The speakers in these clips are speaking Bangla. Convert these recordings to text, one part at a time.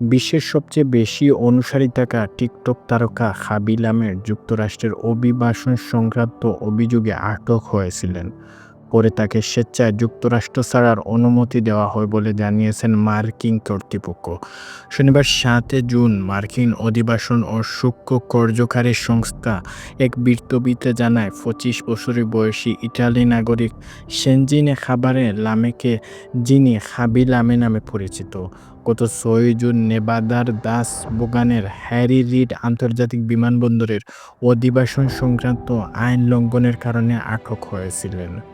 বিশ্বের সবচেয়ে বেশি অনুসারী থাকা টিকটক তারকা হাবিলামের যুক্তরাষ্ট্রের অভিবাসন সংক্রান্ত অভিযোগে আটক হয়েছিলেন। পরে তাকে স্বেচ্ছায় যুক্তরাষ্ট্র ছাড়ার অনুমতি দেওয়া হয় বলে জানিয়েছেন মার্কিন কর্তৃপক্ষ। শনিবার সাতে জুন মার্কিন অধিবাসন ও সূক্ষ্ম কার্যকারী সংস্থা এক বৃত্তবিতে জানায়, পঁচিশ বছরের বয়সী ইটালি নাগরিক সেনজিনে খাবারে লামেকে যিনি হাবিল লামে নামে পরিচিত। গত ছয় জুন নেবাদার দাস বোগানের হ্যারি রিড আন্তর্জাতিক বিমানবন্দরের অধিবাসন সংক্রান্ত আইন লঙ্ঘনের কারণে আটক হয়েছিলেন।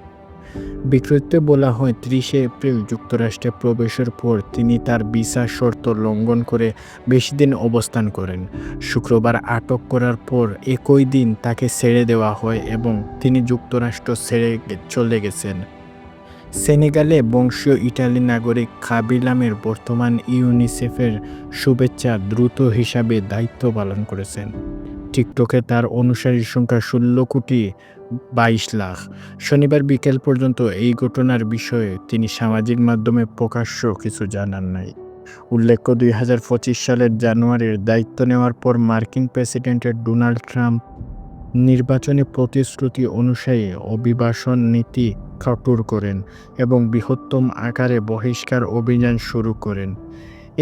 বিক্রিতে বলা হয়, ত্রিশে এপ্রিল যুক্তরাষ্ট্রে প্রবেশের পর তিনি তার ভিসা শর্ত লঙ্ঘন করে বেশি দিন অবস্থান করেন। শুক্রবার আটক করার পর একই দিন তাকে ছেড়ে দেওয়া হয় এবং তিনি যুক্তরাষ্ট্র ছেড়ে চলে গেছেন। সেনেগালে বংশীয় ইটালি নাগরিক কাবিলামের বর্তমান ইউনিসেফের শুভেচ্ছা দ্রুত হিসাবে দায়িত্ব পালন করেছেন। টিকটকে তার অনুসারীর সংখ্যা ষোলো কোটি বাইশ লাখ। শনিবার বিকেল পর্যন্ত এই ঘটনার বিষয়ে তিনি সামাজিক মাধ্যমে প্রকাশ্য কিছু জানান নাই। উল্লেখ্য, দুই হাজার পঁচিশ সালের জানুয়ারির দায়িত্ব নেওয়ার পর মার্কিন প্রেসিডেন্টের ডোনাল্ড ট্রাম্প নির্বাচনী প্রতিশ্রুতি অনুযায়ী অভিবাসন নীতি কঠোর করেন এবং বৃহত্তম আকারে বহিষ্কার অভিযান শুরু করেন।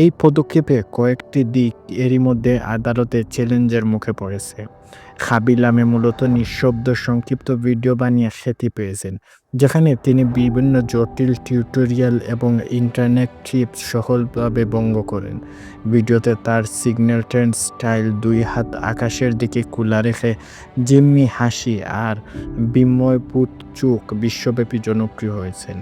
এই পদক্ষেপে কয়েকটি দিক এরই মধ্যে আদালতে চ্যালেঞ্জের মুখে পড়েছে। খাবিলামে মূলত নিঃশব্দ সংক্ষিপ্ত ভিডিও বানিয়ে খ্যাতি পেয়েছেন, যেখানে তিনি বিভিন্ন জটিল টিউটোরিয়াল এবং ইন্টারনেট টিপস সফলভাবে বঙ্গ করেন। ভিডিওতে তার সিগন্যাল ট্রেন্ড স্টাইল দুই হাত আকাশের দিকে খোলা রেখে জিম্মি হাসি আর বিস্ময়পুত চোখ বিশ্বব্যাপী জনপ্রিয় হয়েছেন।